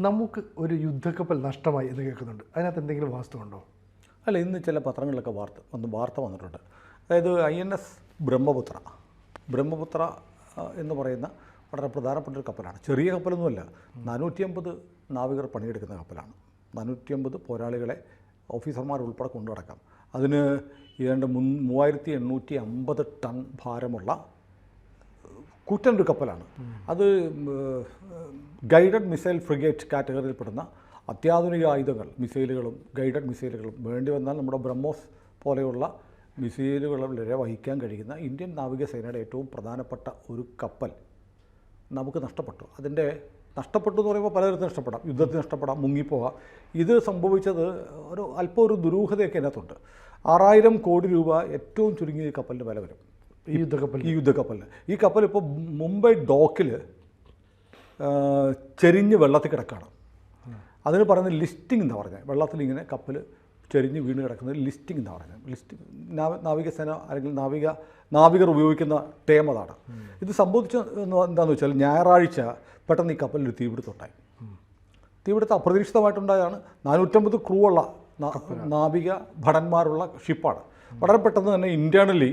നമുക്ക് ഒരു യുദ്ധക്കപ്പൽ നഷ്ടമായി എന്ന് കേൾക്കുന്നുണ്ട്. അതിനകത്ത് എന്തെങ്കിലും വാസ്തുണ്ടോ അല്ല ഇന്ന് ചില പത്രങ്ങളിലൊക്കെ വാർത്ത വന്ന് വാർത്ത വന്നിട്ടുണ്ട്. അതായത് I N S Brahmaputra. Brahmaputra എന്ന് പറയുന്ന വളരെ പ്രധാനപ്പെട്ട ഒരു കപ്പലാണ്. ചെറിയ കപ്പലൊന്നുമല്ല നാനൂറ്റി അമ്പത് നാവികർ പണിയെടുക്കുന്ന കപ്പലാണ്. നാനൂറ്റി അമ്പത് പോരാളികളെ ഓഫീസർമാർ ഉൾപ്പെടെ കൊണ്ടു നടക്കാം. അതിന് ഏതാണ്ട് മുൻ മൂവായിരത്തി എണ്ണൂറ്റി അമ്പത് ടൺ ഭാരമുള്ള കൂറ്റൻ ഒരു കപ്പലാണ്. അത് ഗൈഡഡ് മിസൈൽ ഫ്രിഗേറ്റ് കാറ്റഗറിയിൽപ്പെടുന്ന അത്യാധുനിക ആയുധങ്ങൾ മിസൈലുകളും ഗൈഡഡ് മിസൈലുകളും വേണ്ടി വന്നാൽ നമ്മുടെ ബ്രഹ്മോസ് പോലെയുള്ള മിസൈലുകൾ വരെ വഹിക്കാൻ കഴിയുന്ന ഇന്ത്യൻ നാവികസേനയുടെ ഏറ്റവും പ്രധാനപ്പെട്ട ഒരു കപ്പൽ നമുക്ക് നഷ്ടപ്പെട്ടു. അതിന്റെ നഷ്ടപ്പെട്ടു എന്ന് പറയുമ്പോൾ പലതരത്തിൽ നഷ്ടപ്പെടാം. യുദ്ധത്തിൽ നഷ്ടപ്പെടാം മുങ്ങിപ്പോകാം ഇത് സംഭവിച്ചത് ഒരു അല്പം ഒരു ദുരൂഹതയൊക്കെ അതിനകത്തുണ്ട്. ആറായിരം കോടി രൂപ ഏറ്റവും ചുരുങ്ങിയ കപ്പലിന്റെ വില വരും. ഈ യുദ്ധക്കപ്പൽ ഈ യുദ്ധക്കപ്പലിന് ഈ കപ്പൽ ഇപ്പോൾ മുംബൈ ഡോക്കിൽ ചെരിഞ്ഞ് വെള്ളത്തിൽ കിടക്കുകയാണ് അതിന് പറയുന്നത് ലിസ്റ്റിംഗ് എന്നാണ് പറഞ്ഞത് വെള്ളത്തിൽ ഇങ്ങനെ കപ്പൽ ചെരിഞ്ഞ് വീണ് കിടക്കുന്ന ലിസ്റ്റിംഗ് എന്നാണ് പറഞ്ഞത് ലിസ്റ്റിംഗ് നാവ- നാവികസേന അല്ലെങ്കിൽ നാവിക നാവികർ ഉപയോഗിക്കുന്ന ടേം അതാണ്. ഇത് സംഭവിച്ച എന്താണെന്ന് വെച്ചാൽ ഞായറാഴ്ച പെട്ടെന്ന് ഈ കപ്പലിൽ തീപിടുത്തുണ്ടായി തീപിടുത്തം അപ്രതീക്ഷിതമായിട്ടുണ്ടായതാണ് നാനൂറ്റമ്പത് ക്രൂ ഉള്ള നാവിക ഭടന്മാരുള്ള ഷിപ്പാണ്. വളരെ പെട്ടെന്ന് തന്നെ ഇന്റേർണലി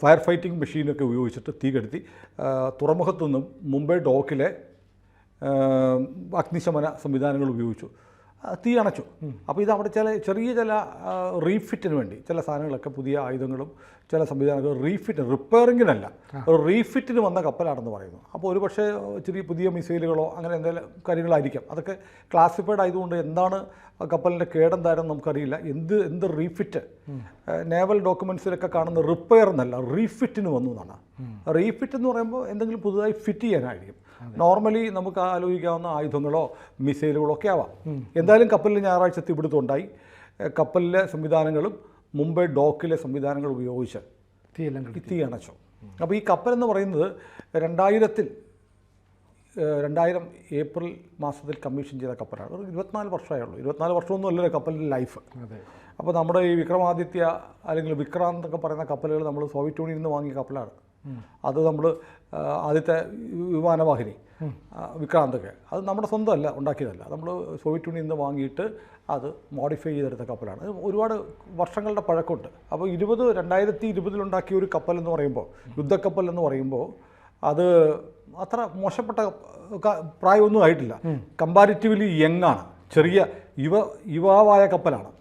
ഫയർ ഫൈറ്റിംഗ് മെഷീനൊക്കെ ഉപയോഗിച്ചിട്ട് തീ കെടുത്തി. തുറമുഖത്തു നിന്നും മുംബൈ ഡോക്കിലെ അഗ്നിശമന സംവിധാനങ്ങൾ ഉപയോഗിച്ചു. തീ അണച്ചു. അപ്പോൾ ഇത് അവിടെ ചില ചെറിയ ചില റീഫിറ്റിന് വേണ്ടി ചില സാധനങ്ങളൊക്കെ പുതിയ ആയുധങ്ങളും ചില സംവിധാനങ്ങൾ റീഫിറ്റ് റിപ്പയറിങ്ങിനല്ല ഒരു റീഫിറ്റിന് വന്ന കപ്പലാണെന്ന് പറയുന്നു. അപ്പോൾ ഒരു പക്ഷേ ചെറിയ പുതിയ മിസൈലുകളോ അങ്ങനെ എന്തെങ്കിലും കാര്യങ്ങളായിരിക്കാം. അതൊക്കെ ക്ലാസിഫൈഡ് ആയതുകൊണ്ട് എന്താണ് കപ്പലിന്റെ കേടെന്തായിരുന്നു നമുക്കറിയില്ല. എന്ത് എന്ത് റീഫിറ്റ് നേവൽ ഡോക്യുമെൻസിലൊക്കെ കാണുന്ന റിപ്പയർ എന്നല്ല റീഫിറ്റിന് വന്നു എന്നാണ്. റീഫിറ്റ് എന്ന് പറയുമ്പോൾ എന്തെങ്കിലും പുതുതായി ഫിറ്റ് ചെയ്യാനായിരിക്കും. നോർമലി നമുക്ക് ആലോചിക്കാവുന്ന ആയുധങ്ങളോ മിസൈലുകളോ ഒക്കെ ആവാം. എന്തായാലും കപ്പലിൽ ഞായറാഴ്ച തീപിടുത്തം ഉണ്ടായി. കപ്പലിലെ സംവിധാനങ്ങളും മുംബൈ ഡോക്കിലെ സംവിധാനങ്ങൾ ഉപയോഗിച്ച് തീ അണച്ചു. അപ്പോൾ ഈ കപ്പൽ എന്ന് പറയുന്നത് രണ്ടായിരത്തിൽ രണ്ടായിരം ഏപ്രിൽ മാസത്തിൽ കമ്മീഷൻ ചെയ്ത കപ്പലാണ്. ഒരു ഇരുപത്തിനാല് വർഷമേ ഉള്ളൂ. ഇരുപത്തിനാല് വർഷമൊന്നും അല്ലല്ലോ കപ്പലിന്റെ ലൈഫ്. അപ്പോൾ നമ്മുടെ ഈ വിക്രമാദിത്യ അല്ലെങ്കിൽ വിക്രാന്ത് ഒക്കെ പറയുന്ന കപ്പലുകൾ നമ്മൾ സോവിയറ്റ് യൂണിയനിൽ നിന്ന് വാങ്ങിയ കപ്പലാണ്. അത് നമ്മൾ ആദ്യത്തെ വിമാനവാഹിനി വിക്രാന്തൊക്കെ. അത് നമ്മുടെ സ്വന്തമല്ല ഉണ്ടാക്കിയതല്ല. നമ്മൾ സോവിയറ്റ് യൂണിയനിൽ നിന്ന് വാങ്ങിയിട്ട് അത് മോഡിഫൈ ചെയ്തെടുത്ത കപ്പലാണ്. ഒരുപാട് വർഷങ്ങളുടെ പഴക്കമുണ്ട്. അപ്പോൾ ഇരുപത് രണ്ടായിരത്തി ഇരുപതിലുണ്ടാക്കിയ ഒരു കപ്പൽ എന്ന് പറയുമ്പോൾ യുദ്ധക്കപ്പൽ എന്ന് പറയുമ്പോൾ അത് അത്ര മോശപ്പെട്ട പ്രായമൊന്നും ആയിട്ടില്ല. കമ്പാരിറ്റീവ്ലി യങ് ആണ്. ചെറിയ യുവ യുവാവായ കപ്പലാണ്.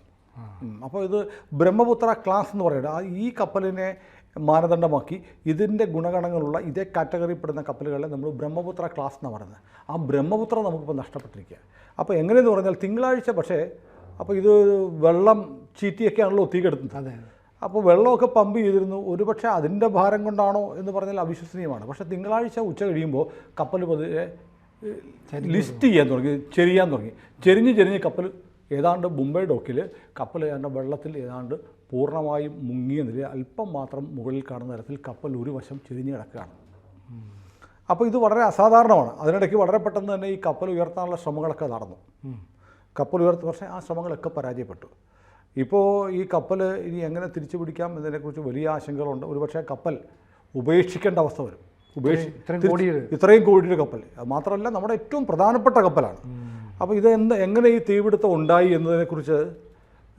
അപ്പോൾ ഇത് ബ്രഹ്മപുത്ര ക്ലാസ് എന്ന് പറയുന്നത്. ഈ കപ്പലിനെ മാനദണ്ഡമാക്കി. ഇതിന്റെ ഗുണഗണങ്ങളുള്ള ഇതേ കാറ്റഗറിപ്പെടുന്ന കപ്പലുകളെ നമ്മൾ ബ്രഹ്മപുത്ര ക്ലാസ് എന്ന് പറയുന്നത്. ആ ബ്രഹ്മപുത്ര നമുക്കിപ്പോൾ നഷ്ടപ്പെട്ടിരിക്കുക അപ്പോൾ എങ്ങനെയെന്ന് പറഞ്ഞാൽ തിങ്കളാഴ്ച പക്ഷേ അപ്പോൾ ഇത് വെള്ളം ചീറ്റിയൊക്കെയാണല്ലോ തീ കെടുത്തുന്നത്. അതെ. അപ്പോൾ വെള്ളമൊക്കെ പമ്പ് ചെയ്തിരുന്നു. ഒരുപക്ഷെ അതിന്റെ ഭാരം കൊണ്ടാണോ എന്ന് പറഞ്ഞാൽ അവിശ്വസനീയമാണ്. പക്ഷേ തിങ്കളാഴ്ച ഉച്ച കഴിയുമ്പോൾ കപ്പൽ പതിയെ ലിസ്റ്റ് ചെയ്യാൻ തുടങ്ങി ചെരിയാൻ തുടങ്ങി. ചെരിഞ്ഞ് ചെരിഞ്ഞ് കപ്പൽ ഏതാണ്ട് മുംബൈ ഡോക്കിൽ കപ്പൽ ഏതാണ്ട് വെള്ളത്തിൽ ഏതാണ്ട് പൂർണമായും മുങ്ങിയ നിലയിൽ അല്പം മാത്രം മുകളിൽ കാണുന്ന തരത്തിൽ കപ്പൽ ഒരു വശം ചെരിഞ്ഞ് കിടക്കുകയാണ്. അപ്പോൾ ഇത് വളരെ അസാധാരണമാണ്. അതിനിടയ്ക്ക് വളരെ പെട്ടെന്ന് തന്നെ ഈ കപ്പൽ ഉയർത്താനുള്ള ശ്രമങ്ങളൊക്കെ നടന്നു. കപ്പൽ ഉയർത്തി പക്ഷേ ആ ശ്രമങ്ങളൊക്കെ പരാജയപ്പെട്ടു. ഇപ്പോൾ ഈ കപ്പൽ ഇനി എങ്ങനെ തിരിച്ചു പിടിക്കാം എന്നതിനെക്കുറിച്ച് വലിയ ആശങ്കകളുണ്ട്. ഒരുപക്ഷെ കപ്പൽ ഉപേക്ഷിക്കേണ്ട അവസ്ഥ വരും. ഉപേക്ഷി ഇത്രയും കോടിയുടെ കപ്പൽ. അത് മാത്രമല്ല നമ്മുടെ ഏറ്റവും പ്രധാനപ്പെട്ട കപ്പലാണ്. അപ്പോൾ ഇത് എന്ത് എങ്ങനെ ഈ തീപിടുത്തം ഉണ്ടായി എന്നതിനെക്കുറിച്ച്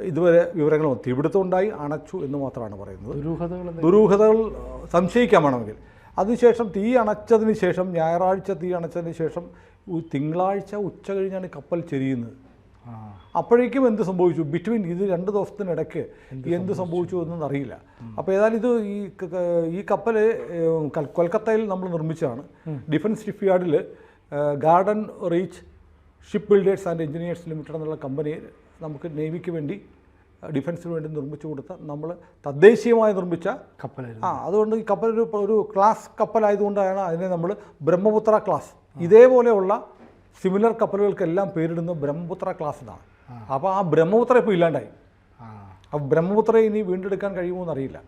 ഇതുവരെ വിവരങ്ങൾ തീപിടുത്തം ഉണ്ടായി അണച്ചു എന്ന് മാത്രമാണ് പറയുന്നത്. ദുരൂഹതകൾ ദുരൂഹതകൾ സംശയിക്കാൻ വേണമെങ്കിൽ അതിനുശേഷം തീ അണച്ചതിന് ശേഷം ഞായറാഴ്ച തീ അണച്ചതിന് ശേഷം തിങ്കളാഴ്ച ഉച്ച കഴിഞ്ഞാണ് കപ്പൽ ചെരിയുന്നത്. അപ്പോഴേക്കും എന്ത് സംഭവിച്ചു? ബിറ്റ്വീൻ ഇത് രണ്ട് ദിവസത്തിനിടയ്ക്ക് എന്ത് സംഭവിച്ചു? എന്നൊന്നും അറിയില്ല. അപ്പോൾ ഏതായാലും ഇത് ഈ ഈ കപ്പൽ കൊൽക്കത്തയിൽ നമ്മൾ നിർമ്മിച്ചതാണ്. Defence ship യാർഡിൽ garden reach ship builders and engineers limited എന്നുള്ള കമ്പനി നമുക്ക് നേവിക്ക് വേണ്ടി ഡിഫൻസിന് വേണ്ടി നിർമ്മിച്ചു കൊടുത്ത നമ്മൾ തദ്ദേശീയമായി നിർമ്മിച്ച കപ്പലായിരുന്നു. ആ അതുകൊണ്ട് ഈ കപ്പൽ ഒരു ഒരു ക്ലാസ് കപ്പലായതുകൊണ്ടാണ് അതിനെ നമ്മൾ ബ്രഹ്മപുത്ര ക്ലാസ് ഇതേപോലെയുള്ള സിമിലർ കപ്പലുകൾക്കെല്ലാം പേരിടുന്ന ബ്രഹ്മപുത്ര ക്ലാസ് എന്നാണ് അപ്പോൾ ആ ബ്രഹ്മപുത്ര ഇപ്പോൾ ഇല്ലാണ്ടായി. ആ. ബ്രഹ്മപുത്ര ബ്രഹ്മപുത്രയെ ഇനി വീണ്ടെടുക്കാൻ കഴിയുമോ എന്നറിയില്ല.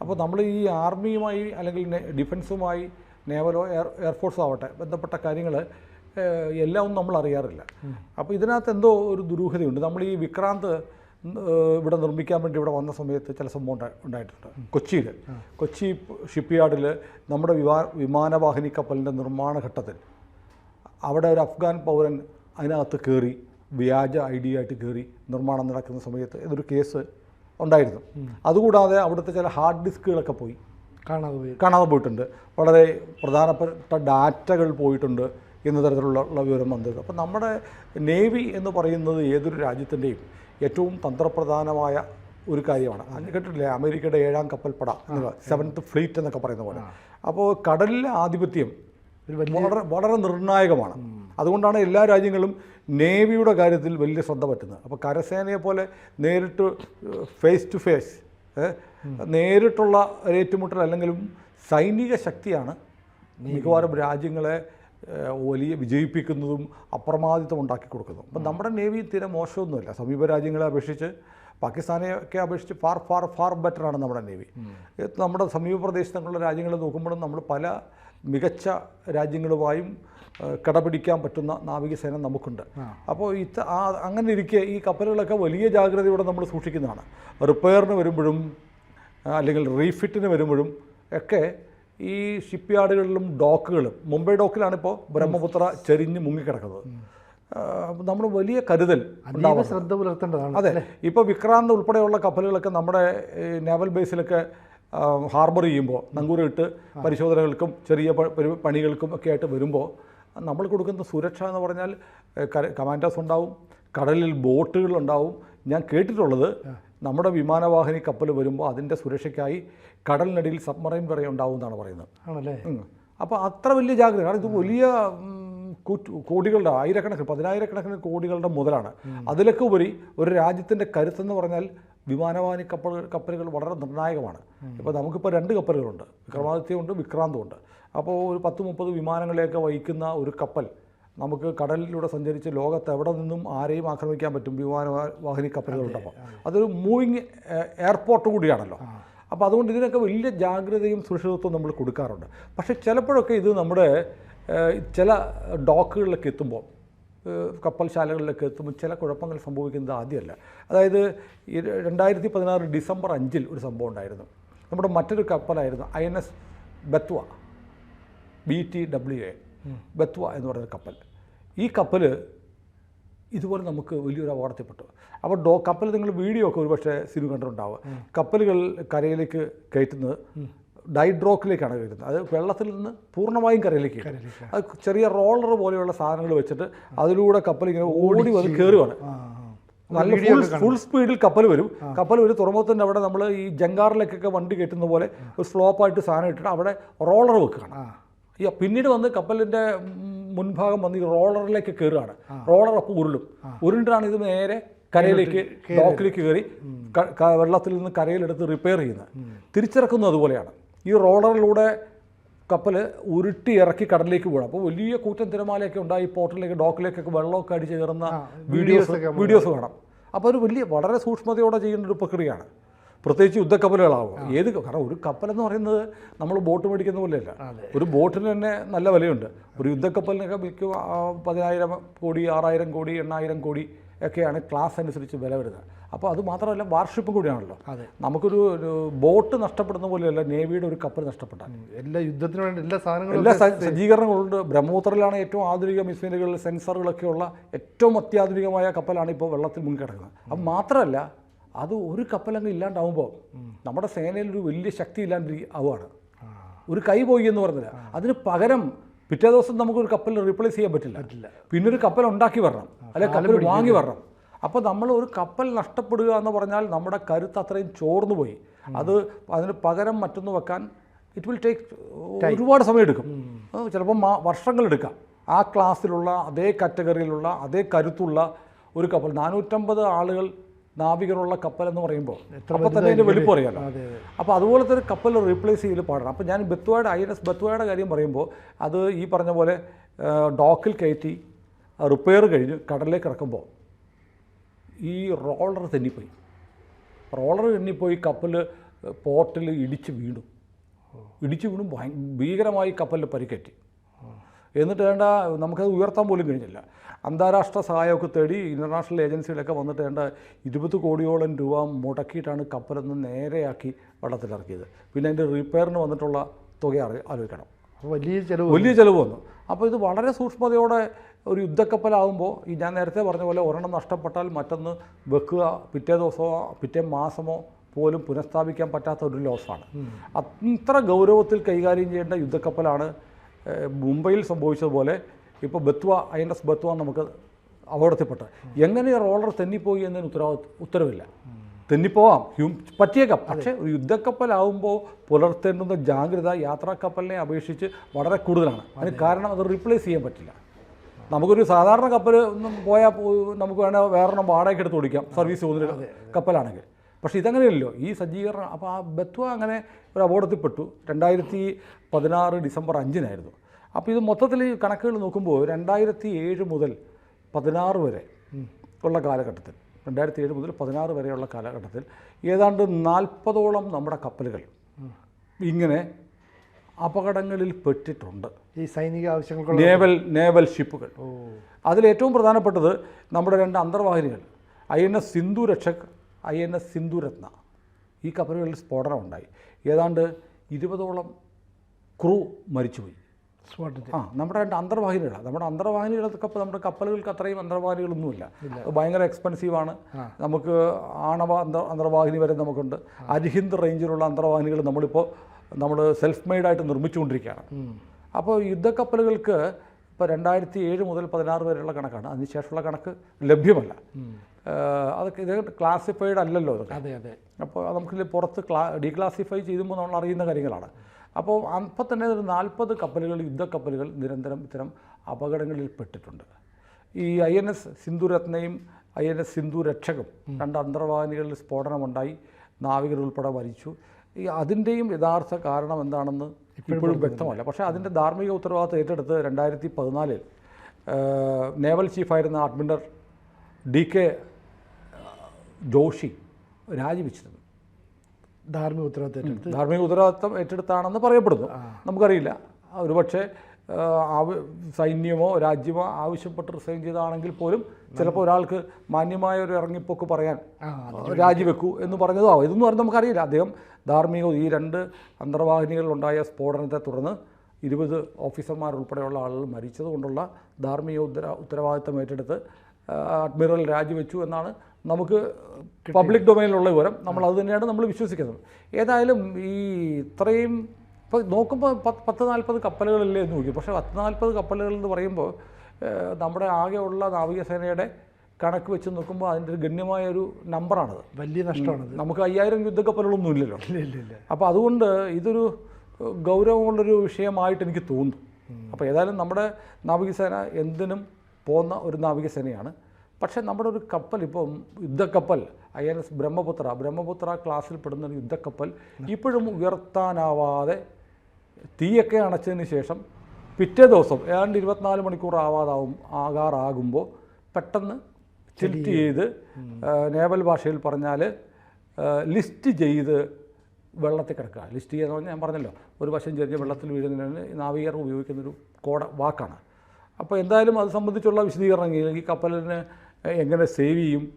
അപ്പോൾ നമ്മൾ ഈ ആർമിയുമായി അല്ലെങ്കിൽ ഡിഫൻസുമായി നേവലോ എയർ എയർഫോഴ്സോ ആവട്ടെ ബന്ധപ്പെട്ട കാര്യങ്ങൾ എല്ലാം ഒന്നും നമ്മൾ അറിയാറില്ല. അപ്പോൾ ഇതിനകത്ത് എന്തോ ഒരു ദുരൂഹതയുണ്ട്. നമ്മൾ ഈ വിക്രാന്ത് ഇവിടെ നിർമ്മിക്കാൻ വേണ്ടി ഇവിടെ വന്ന സമയത്ത് ചില സംഭവം ഉണ്ടായിട്ടുണ്ട്. കൊച്ചിയിൽ കൊച്ചി ഷിപ്പ് യാർഡിൽ നമ്മുടെ വിമാ വിമാനവാഹിനി കപ്പലിന്റെ നിർമ്മാണ ഘട്ടത്തിൽ അവിടെ ഒരു അഫ്ഗാൻ പൗരൻ അതിനകത്ത് കയറി വ്യാജ ഐ ഡി ആയിട്ട് കയറി നിർമ്മാണം നടക്കുന്ന സമയത്ത് ഇതൊരു കേസ് ഉണ്ടായിരുന്നു. അതുകൂടാതെ അവിടുത്തെ ചില ഹാർഡ് ഡിസ്കുകളൊക്കെ പോയി. കാണാതെ പോയി. കാണാതെ പോയിട്ടുണ്ട്. വളരെ പ്രധാനപ്പെട്ട ഡാറ്റകൾ പോയിട്ടുണ്ട്. എന്ന തരത്തിലുള്ള വിവരം വന്നത്. അപ്പോൾ നമ്മുടെ നേവി എന്ന് പറയുന്നത് ഏതൊരു രാജ്യത്തിന്റെയും ഏറ്റവും തന്ത്രപ്രധാനമായ ഒരു കാര്യമാണ്. അന്ന് കേട്ടിട്ടില്ലേ? അമേരിക്കയുടെ ഏഴാം കപ്പൽപ്പട സെവൻത്ത് ഫ്ലീറ്റ് എന്നൊക്കെ പറയുന്ന പോലെ. അപ്പോൾ കടലിലെ ആധിപത്യം വളരെ വളരെ നിർണായകമാണ്. അതുകൊണ്ടാണ് എല്ലാ രാജ്യങ്ങളും നേവിയുടെ കാര്യത്തിൽ വലിയ ശ്രദ്ധ പറ്റുന്നത്. അപ്പോൾ കരസേനയെ പോലെ നേരിട്ട് ഫേസ് ടു ഫേസ് നേരിട്ടുള്ള ഏറ്റുമുട്ടൽ അല്ലെങ്കിലും സൈനിക ശക്തിയാണ് മിക്കവാറും രാജ്യങ്ങളെ വലിയ വിജയിപ്പിക്കുന്നതും അപ്രമാദിത്വം ഉണ്ടാക്കി കൊടുക്കുന്നതും. അപ്പം നമ്മുടെ നേവി തീരെ മോശമൊന്നുമില്ല. സമീപ രാജ്യങ്ങളെ അപേക്ഷിച്ച് പാകിസ്ഥാനെയൊക്കെ അപേക്ഷിച്ച് ഫാർ ഫാർ ഫാർ ബെറ്ററാണ് നമ്മുടെ നേവി. നമ്മുടെ സമീപ പ്രദേശത്തുള്ള രാജ്യങ്ങളെ നോക്കുമ്പോഴും നമ്മൾ പല മികച്ച രാജ്യങ്ങളുമായും കടപിടിക്കാൻ കിടപിടിക്കാൻ പറ്റുന്ന നാവികസേന നമുക്കുണ്ട്. അപ്പോൾ ഇത്ത അങ്ങനെ ഇരിക്കെ ഈ കപ്പലുകളൊക്കെ വലിയ ജാഗ്രതയോടെ നമ്മൾ സൂക്ഷിക്കുന്നതാണ്. റിപ്പയറിന് വരുമ്പോഴും അല്ലെങ്കിൽ റീഫിറ്റിന് വരുമ്പോഴും ഒക്കെ ഈ ഷിപ്പ് യാർഡുകളിലും ഡോക്കുകളും മുംബൈ ഡോക്കിലാണിപ്പോൾ ബ്രഹ്മപുത്ര ചെരിഞ്ഞ് മുങ്ങിക്കിടക്കുന്നത്. നമ്മൾ വലിയ കരുതൽ ശ്രദ്ധ പുലർത്തേണ്ടതാണ് അതെ ഇപ്പോൾ വിക്രാന്ത് ഉൾപ്പെടെയുള്ള കപ്പലുകളൊക്കെ നമ്മുടെ നേവൽ ബേസിലൊക്കെ ഹാർബർ ചെയ്യുമ്പോൾ നങ്കൂരിട്ട് പരിശോധനകൾക്കും ചെറിയ പണികൾക്കും ഒക്കെ ആയിട്ട് വരുമ്പോൾ നമ്മൾ കൊടുക്കുന്ന സുരക്ഷ എന്ന് പറഞ്ഞാൽ കമാൻഡോസ് ഉണ്ടാവും കടലിൽ ബോട്ടുകളുണ്ടാവും ഞാൻ കേട്ടിട്ടുള്ളത് നമ്മുടെ വിമാനവാഹിനി കപ്പൽ വരുമ്പോൾ അതിന്റെ സുരക്ഷയ്ക്കായി കടലിനടിയിൽ സബ്മറൈൻ വരെ ഉണ്ടാവും എന്നാണ് പറയുന്നത്. ആണല്ലേ? അപ്പോൾ അത്ര വലിയ ജാഗ്രത. കാരണം ഇത് വലിയ കോടികളുടെ ആയിരക്കണക്കിന് പതിനായിരക്കണക്കിന് കോടികളുടെ മുതലാണ്. അതിലൊക്കെ ഉപരി ഒരു രാജ്യത്തിന്റെ കരുത്തെന്ന് പറഞ്ഞാൽ വിമാനവാഹിനി കപ്പൽ കപ്പലുകൾ വളരെ നിർണായകമാണ്. ഇപ്പോൾ നമുക്കിപ്പോൾ രണ്ട് കപ്പലുകളുണ്ട്. വിക്രമാദിത്യമുണ്ട് വിക്രാന്തുമുണ്ട്. അപ്പോൾ ഒരു പത്ത് മുപ്പത് വിമാനങ്ങളെയൊക്കെ വഹിക്കുന്ന ഒരു കപ്പൽ നമുക്ക് കടലിലൂടെ സഞ്ചരിച്ച് ലോകത്ത് എവിടെ നിന്നും ആരെയും ആക്രമിക്കാൻ പറ്റും വിമാനവാഹിനി കപ്പലുകളുണ്ടപ്പോൾ അതൊരു മൂവിങ് എയർപോർട്ട് കൂടിയാണല്ലോ. അപ്പോൾ അതുകൊണ്ട് ഇതിനൊക്കെ വലിയ ജാഗ്രതയും സുരക്ഷിതത്വം നമ്മൾ കൊടുക്കാറുണ്ട്. പക്ഷേ ചിലപ്പോഴൊക്കെ ഇത് നമ്മുടെ ചില ഡോക്കുകളിലൊക്കെ എത്തുമ്പോൾ കപ്പൽശാലകളിലൊക്കെ എത്തുമ്പോൾ ചില കുഴപ്പങ്ങൾ സംഭവിക്കുന്നത് ആദ്യമല്ല. അതായത് രണ്ടായിരത്തി പതിനാറ് ഡിസംബർ അഞ്ചിൽ ഒരു സംഭവം ഉണ്ടായിരുന്നു. നമ്മുടെ മറ്റൊരു കപ്പലായിരുന്നു I N S Betwa B T W A Betwa എന്ന് പറയുന്ന കപ്പൽ. ഈ കപ്പൽ ഇതുപോലെ നമുക്ക് വലിയൊരു അപകടത്തിൽപ്പെട്ടു. അപ്പോൾ ഡോ കപ്പൽ നിങ്ങൾ വീഡിയോ ഒക്കെ ഒരുപക്ഷെ സിനിമ കണ്ടിട്ടുണ്ടാവുക കപ്പലുകൾ കരയിലേക്ക് കയറ്റുന്നത് ഡൈഡ്രോക്കിലേക്കാണ് കയറ്റുന്നത്. അത് വെള്ളത്തിൽ നിന്ന് പൂർണമായും കരയിലേക്ക്. അത് ചെറിയ റോളർ പോലെയുള്ള സാധനങ്ങൾ വെച്ചിട്ട് അതിലൂടെ കപ്പൽ ഇങ്ങനെ ഓടി വന്ന് കയറുകയാണ്. നല്ല ഫുൾ ഫുൾ സ്പീഡിൽ കപ്പൽ വരും. കപ്പൽ വരും തുറമുഖത്തിന്റെ അവിടെ നമ്മൾ ഈ ജങ്കാറിലേക്കൊക്കെ വണ്ടി കയറ്റുന്ന പോലെ ഒരു സ്ലോപ്പായിട്ട് സാധനം ഇട്ടിട്ട് അവിടെ റോളർ വെക്കുകയാണ്. ഈ പിന്നീട് വന്ന് കപ്പലിന്റെ മുൻഭാഗം വന്ന് ഈ റോളറിലേക്ക് കയറുകയാണ് റോളർ അപ്പോൾ ഉരുളും. ഉരുണ്ടിട്ടാണ് ഇത് നേരെ കരയിലേക്ക് ഡോക്കിലേക്ക് കയറി വെള്ളത്തിൽ നിന്ന് കരയിലെടുത്ത് റിപ്പയർ ചെയ്യുന്നത്. തിരിച്ചിറക്കുന്നത് അതുപോലെയാണ്. ഈ റോളറിലൂടെ കപ്പൽ ഉരുട്ടി ഇറക്കി കടലിലേക്ക് പോകണം അപ്പോൾ വലിയ കൂറ്റൻ തിരമാലയൊക്കെ ഉണ്ടായി പോർട്ടിലേക്ക് ഡോക്കിലേക്കൊക്കെ വെള്ളമൊക്കെ അടിച്ച് കയറുന്ന വീഡിയോസ് വീഡിയോസ് കാണാം. അപ്പോൾ ഒരു വലിയ വളരെ സൂക്ഷ്മതയോടെ ചെയ്യുന്ന ഒരു പ്രക്രിയയാണ്. പ്രത്യേകിച്ച് യുദ്ധക്കപ്പലുകളാവും. ഏത് കാരണം ഒരു കപ്പലെന്ന് പറയുന്നത് നമ്മൾ ബോട്ട് മേടിക്കുന്ന പോലെയല്ല. ഒരു ബോട്ടിന് തന്നെ നല്ല വിലയുണ്ട്. ഒരു യുദ്ധക്കപ്പലിനൊക്കെ മിക്ക ആ, പതിനായിരം കോടി ആറായിരം കോടി എണ്ണായിരം കോടി ഒക്കെയാണ് ക്ലാസ് അനുസരിച്ച് വില വരുന്നത്. അപ്പോൾ അത് മാത്രമല്ല വാർഷിപ്പ് കൂടിയാണല്ലോ. നമുക്കൊരു ബോട്ട് നഷ്ടപ്പെടുന്ന പോലെയല്ല നേവിയുടെ ഒരു കപ്പൽ നഷ്ടപ്പെട്ടാൽ. എല്ലാ യുദ്ധത്തിന് വേണ്ടി എല്ലാ സാധനങ്ങളും എല്ലാ സജ്ജീകരണങ്ങളും സജ്ജീകരണങ്ങളുണ്ട്. ബ്രഹ്മപുത്രയിലാണ് ഏറ്റവും ആധുനിക മിസൈലുകൾ സെൻസറുകളൊക്കെയുള്ള ഏറ്റവും അത്യാധുനികമായ കപ്പലാണ് ഇപ്പോൾ വെള്ളത്തിൽ മുൻകിടക്കുന്നത്. അപ്പം മാത്രമല്ല അത് ഒരു കപ്പലങ്ങ് ഇല്ലാണ്ടാവുമ്പോൾ നമ്മുടെ സേനയിൽ ഒരു വലിയ ശക്തി ഇല്ലാണ്ടി ആവുകയാണ് ഒരു കൈ പോയി എന്ന് പറഞ്ഞില്ല. അതിന് പകരം പിറ്റേ ദിവസം നമുക്കൊരു കപ്പൽ റീപ്ലേസ് ചെയ്യാൻ പറ്റില്ല. പിന്നെ ഒരു കപ്പൽ ഉണ്ടാക്കി വരണം. അല്ലെങ്കിൽ കപ്പൽ വാങ്ങി വരണം. അപ്പോൾ നമ്മൾ ഒരു കപ്പൽ നഷ്ടപ്പെടുക എന്ന് പറഞ്ഞാൽ നമ്മുടെ കരുത്ത് അത്രയും ചോർന്നു പോയി. അത് അതിന് പകരം മറ്റൊന്ന് വെക്കാൻ ഇറ്റ് വിൽ ടേക്ക് ഒരുപാട് സമയം എടുക്കും. അത് ചിലപ്പോൾ വർഷങ്ങൾ വർഷങ്ങളെടുക്കാം ആ ക്ലാസ്സിലുള്ള അതേ കാറ്റഗറിയിലുള്ള അതേ കരുത്തുള്ള ഒരു കപ്പൽ. നാനൂറ്റമ്പത് ആളുകൾ നാവികരുള്ള കപ്പൽ എന്ന് പറയുമ്പോൾ അപ്പോൾ തന്നെ അതിന്റെ വലിപ്പം അറിയാലോ. അപ്പോൾ അതുപോലത്തെ ഒരു കപ്പൽ റീപ്ലേസ് ചെയ്യൽ പാടണം. അപ്പോൾ ഞാൻ ബത്വയുടെ ഐ എൻ എസ് ബത്വയുടെ കാര്യം പറയുമ്പോൾ അത് ഈ പറഞ്ഞ പോലെ ഡോക്കിൽ കയറ്റി റിപ്പയർ കഴിഞ്ഞ് കടലിലേക്ക് ഇറക്കുമ്പോൾ ഈ റോളർ തെന്നിപ്പോയി. റോളർ തെന്നിപ്പോയി കപ്പൽ പോർട്ടിൽ ഇടിച്ച് വീണു. ഇടിച്ച് വീണു ഭയ ഭീകരമായി കപ്പലിൽ പരിക്കേറ്റി. എന്നിട്ട് വേണ്ട നമുക്കത് ഉയർത്താൻ പോലും കഴിഞ്ഞില്ല. അന്താരാഷ്ട്ര സഹായമൊക്കെ തേടി ഇന്റർനാഷണൽ ഏജൻസികളൊക്കെ വന്നിട്ട് വേണ്ട ഇരുപത് കോടിയോളം രൂപ മുടക്കിയിട്ടാണ് കപ്പലൊന്ന് നേരെയാക്കി വെള്ളത്തിലിറക്കിയത്. പിന്നെ അതിന്റെ റിപ്പയറിന് വന്നിട്ടുള്ള തുക അറി ആലോചിക്കണം. അപ്പോൾ വലിയ ചിലവ് വലിയ ചിലവ് വന്നു. അപ്പോൾ ഇത് വളരെ സൂക്ഷ്മതയോടെ ഒരു യുദ്ധക്കപ്പലാകുമ്പോൾ ഈ ഞാൻ നേരത്തെ പറഞ്ഞ പോലെ ഒരെണ്ണം നഷ്ടപ്പെട്ടാൽ മറ്റൊന്ന് വെക്കുക പിറ്റേ ദിവസമോ പിറ്റേ മാസമോ പോലും പുനഃസ്ഥാപിക്കാൻ പറ്റാത്ത ഒരു ലോസാണ് അത്ര ഗൗരവത്തിൽ കൈകാര്യം ചെയ്യേണ്ട യുദ്ധക്കപ്പലാണ് മുംബൈയിൽ സംഭവിച്ചതുപോലെ ഇപ്പോൾ Betwa I N S Betwa നമുക്ക് അപകടത്തിൽപ്പെട്ട. എങ്ങനെ റോളർ തെന്നിപ്പോയി എന്നതിന് ഉത്തരവാദ ഉത്തരവില്ല. തെന്നിപ്പോവാം. ഹ്യൂം പറ്റിയേക്കാം. പക്ഷേ ഒരു യുദ്ധക്കപ്പലാവുമ്പോൾ പുലർത്തേണ്ടുന്ന ജാഗ്രത യാത്രാക്കപ്പലിനെ അപേക്ഷിച്ച് വളരെ കൂടുതലാണ്. അതിന് കാരണം അത് റീപ്ലേസ് ചെയ്യാൻ പറ്റില്ല. നമുക്കൊരു സാധാരണ കപ്പൽ ഒന്നും പോയാൽ നമുക്ക് വേണേൽ വേറെണ്ണം വാടകയ്ക്ക് എടുത്ത് ഓടിക്കാം. സർവീസ് പോകുന്ന കപ്പലാണെങ്കിൽ. പക്ഷേ ഇതങ്ങനെയല്ലോ ഈ സജ്ജീകരണം അപ്പോൾ ആ ബത്വ അങ്ങനെ ഒരു അപകടത്തിൽപ്പെട്ടു രണ്ടായിരത്തി പതിനാറ് ഡിസംബർ അഞ്ചിനായിരുന്നു. അപ്പോൾ ഇത് മൊത്തത്തിൽ ഈ കണക്കുകൾ നോക്കുമ്പോൾ രണ്ടായിരത്തി ഏഴ് മുതൽ പതിനാറ് വരെ ഉള്ള കാലഘട്ടത്തിൽ രണ്ടായിരത്തി ഏഴ് മുതൽ പതിനാറ് വരെയുള്ള കാലഘട്ടത്തിൽ ഏതാണ്ട് നാൽപ്പതോളം നമ്മുടെ കപ്പലുകൾ ഇങ്ങനെ അപകടങ്ങളിൽ പെട്ടിട്ടുണ്ട്. ഈ സൈനിക ആവശ്യങ്ങൾക്കുള്ള നേവൽ നേവൽ ഷിപ്പുകൾ. അതിൽ അതിലേറ്റവും പ്രധാനപ്പെട്ടത് നമ്മുടെ രണ്ട് അന്തർവാഹിനികൾ I N S Sindhu Rakshak I N S Sindhu Ratna ഈ കപ്പലുകളിൽ സ്ഫോടനം ഉണ്ടായി. ഏതാണ്ട് ഇരുപതോളം ക്രൂ മരിച്ചുപോയി. ആ നമ്മുടെ രണ്ട് അന്തർവാഹിനികളാണ് നമ്മുടെ അന്തർവാഹിനികളൊക്കെ നമ്മുടെ കപ്പലുകൾക്ക് അത്രയും അന്തർവാഹിനികളൊന്നുമില്ല. അത് ഭയങ്കര എക്സ്പെൻസീവാണ് നമുക്ക് ആണവ അന്തർ അന്തർവാഹിനി വരെ നമുക്കുണ്ട്. അരിഹിന്ദ് റേഞ്ചിലുള്ള അന്തർവാഹിനികൾ നമ്മളിപ്പോൾ നമ്മൾ സെൽഫ് മെയ്ഡായിട്ട് നിർമ്മിച്ചുകൊണ്ടിരിക്കുകയാണ് അപ്പോൾ യുദ്ധക്കപ്പലുകൾക്ക് ഇപ്പോൾ രണ്ടായിരത്തി ഏഴ് മുതൽ പതിനാറ് വരെയുള്ള കണക്കാണ്. അതിനുശേഷമുള്ള കണക്ക് ലഭ്യമല്ല. അതൊക്കെ ഇത് ക്ലാസിഫൈഡ് അല്ലല്ലോ അതൊക്കെ അതെ അതെ. അപ്പോൾ നമുക്ക് പുറത്ത് ക്ലാ ഡീക്ലാസിഫൈ ചെയ്യുമ്പോൾ നമ്മൾ അറിയുന്ന കാര്യങ്ങളാണ്. അപ്പോൾ അപ്പം തന്നെ ഒരു നാൽപ്പത് കപ്പലുകൾ യുദ്ധക്കപ്പലുകൾ നിരന്തരം ഇത്തരം അപകടങ്ങളിൽ പെട്ടിട്ടുണ്ട്. ഈ ഐ എൻ എസ് സിന്ധുരത്നയും ഐ എൻ എസ് സിന്ധു രക്ഷകും രണ്ട് അന്തർവാഹിനികളിൽ സ്ഫോടനമുണ്ടായി. നാവികർ ഉൾപ്പെടെ മരിച്ചു. ഈ അതിന്റെയും യഥാർത്ഥ കാരണം എന്താണെന്ന് ഇപ്പോഴും വ്യക്തമല്ല. പക്ഷേ അതിന്റെ ധാർമ്മിക ഉത്തരവാദിത്തം ഏറ്റെടുത്ത് രണ്ടായിരത്തി പതിനാലിൽ നേവൽ ചീഫായിരുന്ന അഡ്മിറൽ ഡി കെ ജോഷി രാജിവെച്ചിരുന്നു ധാർമ്മിക ഉത്തരവാദിത്തം ധാർമ്മിക ഉത്തരവാദിത്തം ഏറ്റെടുത്താണെന്ന് പറയപ്പെടുന്നു. നമുക്കറിയില്ല. ഒരുപക്ഷെ പക്ഷേ സൈന്യമോ രാജ്യമോ ആവശ്യപ്പെട്ട് റിസൈൻ ചെയ്താണെങ്കിൽ പോലും ചിലപ്പോൾ ഒരാൾക്ക് മാന്യമായ ഒരു ഇറങ്ങിപ്പോക്ക് പറയാൻ രാജിവെക്കൂ എന്ന് പറഞ്ഞതും? ആവും ഇതൊന്നും അറിയാൻ നമുക്കറിയില്ല. അദ്ദേഹം ധാർമ്മിക ഈ രണ്ട് അന്തർവാഹിനികളിലുണ്ടായ സ്ഫോടനത്തെ തുടർന്ന് ഇരുപത് ഓഫീസർമാർ ഉൾപ്പെടെയുള്ള ആളുകൾ മരിച്ചതുകൊണ്ടുള്ള ധാർമ്മിക ഉത്തര ഉത്തരവാദിത്തം ഏറ്റെടുത്ത് അഡ്മിറൽ രാജിവെച്ചു എന്നാണ് നമുക്ക് പബ്ലിക് ഡൊമൈനിലുള്ള വിവരം നമ്മൾ അത് തന്നെയാണ് നമ്മൾ വിശ്വസിക്കുന്നത്. ഏതായാലും ഈ ഇത്രയും ഇപ്പോൾ നോക്കുമ്പോൾ പത്ത് പത്ത് നാൽപ്പത് കപ്പലുകളില്ലേ എന്ന് നോക്കി പക്ഷേ പത്ത് നാൽപ്പത് കപ്പലുകൾ എന്ന് പറയുമ്പോൾ നമ്മുടെ ആകെയുള്ള നാവികസേനയുടെ കണക്ക് വെച്ച് നോക്കുമ്പോൾ അതിന്റെ ഒരു ഗണ്യമായ ഒരു നമ്പറാണത്. വലിയ നഷ്ടമാണ് നമുക്ക് അയ്യായിരം യുദ്ധക്കപ്പലുകളൊന്നും ഇല്ലല്ലോ. ഇല്ല ഇല്ല ഇല്ല. അപ്പോൾ അതുകൊണ്ട് ഇതൊരു ഗൗരവമുള്ളൊരു വിഷയമായിട്ട് എനിക്ക് തോന്നുന്നു. അപ്പോൾ ഏതായാലും നമ്മുടെ നാവികസേന എന്തിനും പോകുന്ന ഒരു നാവികസേനയാണ്. പക്ഷേ നമ്മുടെ ഒരു കപ്പൽ ഇപ്പം യുദ്ധക്കപ്പൽ I N S Brahmaputra Brahmaputra ക്ലാസ്സിൽ പെടുന്ന ഒരു യുദ്ധക്കപ്പൽ ഇപ്പോഴും ഉയർത്താനാവാതെ തീയൊക്കെ അണച്ചതിന് ശേഷം പിറ്റേ ദിവസം ഏതാണ്ട് ഇരുപത്തിനാല് മണിക്കൂർ ആവാതാവും ആകാറാകുമ്പോൾ പെട്ടെന്ന് ചിൽറ്റ് ചെയ്ത് നേവൽ ഭാഷയിൽ പറഞ്ഞാൽ ലിസ്റ്റ് ചെയ്ത് വെള്ളത്തിൽ കിടക്കുക. ലിസ്റ്റ് ചെയ്യുക എന്ന് പറഞ്ഞാൽ ഞാൻ പറഞ്ഞല്ലോ ഒരു വശം ചെറിയ വെള്ളത്തിൽ വീഴുന്നതിന് നാവികർ ഉപയോഗിക്കുന്നൊരു കോട വാക്കാണ്. അപ്പോൾ എന്തായാലും അത് സംബന്ധിച്ചുള്ള വിശദീകരണം ഈ- ഈ കപ്പലിന് എങ്ങനെ സേവ് ചെയ്യും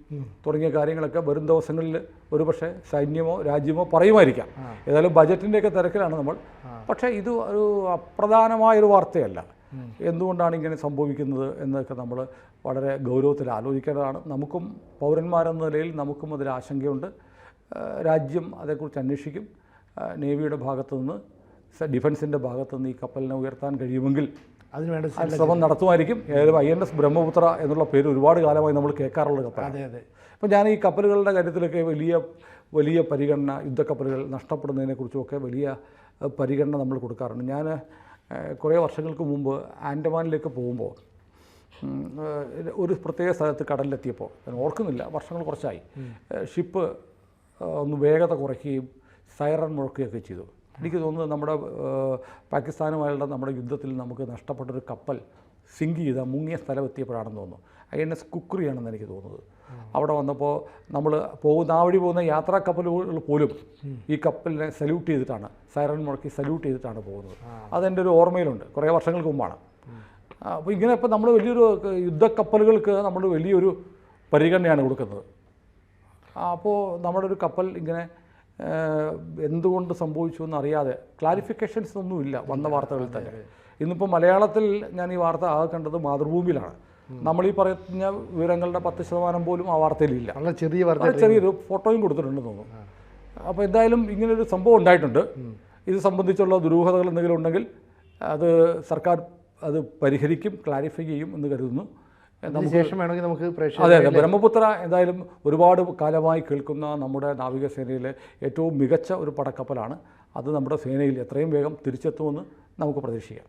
തുടങ്ങിയ കാര്യങ്ങളൊക്കെ വരും ദിവസങ്ങളിൽ ഒരുപക്ഷെ സൈന്യമോ രാജ്യമോ പറയുമായിരിക്കാം. ഏതായാലും ബജറ്റിന്റെയൊക്കെ തിരക്കിലാണ് നമ്മൾ. പക്ഷേ ഇത് ഒരു അപ്രധാനമായൊരു വാർത്തയല്ല. എന്തുകൊണ്ടാണ് ഇങ്ങനെ സംഭവിക്കുന്നത് എന്നൊക്കെ നമ്മൾ വളരെ ഗൗരവത്തിൽ ആലോചിക്കേണ്ടതാണ്. നമുക്കും പൗരന്മാരെന്ന നിലയിൽ നമുക്കും അതിൽ ആശങ്കയുണ്ട്. രാജ്യം അതേക്കുറിച്ച് അന്വേഷിക്കും. നേവിയുടെ ഭാഗത്തുനിന്ന് ഡിഫൻസിന്റെ ഭാഗത്തു നിന്ന് ഈ കപ്പലിനെ ഉയർത്താൻ കഴിയുമെങ്കിൽ അതിന് വേണ്ട ആ ശ്രമം നടത്തുമായിരിക്കും. ഏതായാലും ഐ എൻ എസ് ബ്രഹ്മപുത്ര എന്നുള്ള പേര് ഒരുപാട് കാലമായി നമ്മൾ കേൾക്കാറുള്ള കപ്പൽ അതെ അതെ. അപ്പോൾ ഞാൻ ഈ കപ്പലുകളുടെ കാര്യത്തിലൊക്കെ വലിയ വലിയ പരിഗണന യുദ്ധക്കപ്പലുകൾ നഷ്ടപ്പെടുന്നതിനെക്കുറിച്ചുമൊക്കെ വലിയ പരിഗണന നമ്മൾ കൊടുക്കാറുണ്ട്. ഞാൻ കുറേ വർഷങ്ങൾക്ക് മുമ്പ് ആൻഡമാനിലേക്ക് പോകുമ്പോൾ ഒരു പ്രത്യേക സ്ഥലത്ത് കടലിലെത്തിയപ്പോൾ ഞാൻ ഓർക്കുന്നില്ല വർഷങ്ങൾ കുറച്ചായി. ഷിപ്പ് ഒന്ന് വേഗത കുറയ്ക്കുകയും സൈറൺ മുഴക്കുകയൊക്കെ ചെയ്തു. എനിക്ക് തോന്നുന്നത് നമ്മുടെ പാകിസ്ഥാനുമായുള്ള നമ്മുടെ യുദ്ധത്തിൽ നമുക്ക് നഷ്ടപ്പെട്ടൊരു കപ്പൽ സിങ്ക് ചെയ്ത മുങ്ങിയ സ്ഥലം എത്തിയപ്പോഴാണെന്ന് തോന്നുന്നു. ഐ എൻ എസ് കുക്രിയാണെന്ന് എനിക്ക് തോന്നുന്നത്. അവിടെ വന്നപ്പോൾ നമ്മൾ പോകുന്ന ആ വഴി പോകുന്ന യാത്രാ കപ്പലുകൾ പോലും ഈ കപ്പലിനെ സല്യൂട്ട് ചെയ്തിട്ടാണ് സൈറൺ മുഴക്കി സല്യൂട്ട് ചെയ്തിട്ടാണ് പോകുന്നത്. അതെന്റെ ഒരു ഓർമ്മയിലുണ്ട്. കുറേ വർഷങ്ങൾക്ക് മുമ്പാണ്. അപ്പോൾ ഇങ്ങനെ ഇപ്പം നമ്മൾ വലിയൊരു യുദ്ധക്കപ്പലുകൾക്ക് നമ്മൾ വലിയൊരു പരിഗണനയാണ് കൊടുക്കുന്നത്. അപ്പോൾ നമ്മുടെ ഒരു കപ്പൽ ഇങ്ങനെ എന്തുകൊണ്ട് സംഭവിച്ചു എന്നറിയാതെ ക്ലാരിഫിക്കേഷൻസ് ഒന്നുമില്ല വന്ന വാർത്തകൾ തന്നെ. ഇന്നിപ്പോൾ മലയാളത്തിൽ ഞാൻ ഈ വാർത്ത ആകെ കണ്ടത് മാതൃഭൂമിയിലാണ്. നമ്മൾ ഈ പറയുന്ന വിവരങ്ങളുടെ പത്ത് ശതമാനം പോലും ആ വാർത്തയിലില്ല വളരെ ചെറിയ വാർത്ത ചെറിയൊരു ഫോട്ടോയും കൊടുത്തിട്ടുണ്ടെന്ന് തോന്നുന്നു. അപ്പോൾ എന്തായാലും ഇങ്ങനൊരു സംഭവം ഉണ്ടായിട്ടുണ്ട്. ഇത് സംബന്ധിച്ചുള്ള ദുരൂഹതകൾ എന്തെങ്കിലും ഉണ്ടെങ്കിൽ അത് സർക്കാർ അത് പരിഹരിക്കും ക്ലാരിഫൈ ചെയ്യും എന്ന് കരുതുന്നു. ശേഷം വേണമെങ്കിൽ നമുക്ക് അതെ അതെ. ബ്രഹ്മപുത്ര എന്തായാലും ഒരുപാട് കാലമായി കേൾക്കുന്ന നമ്മുടെ നാവികസേനയിലെ ഏറ്റവും മികച്ച ഒരു പടക്കപ്പലാണ്. അത് നമ്മുടെ സേനയിൽ എത്രയും വേഗം തിരിച്ചെത്തുമെന്ന് നമുക്ക് പ്രതീക്ഷിക്കാം.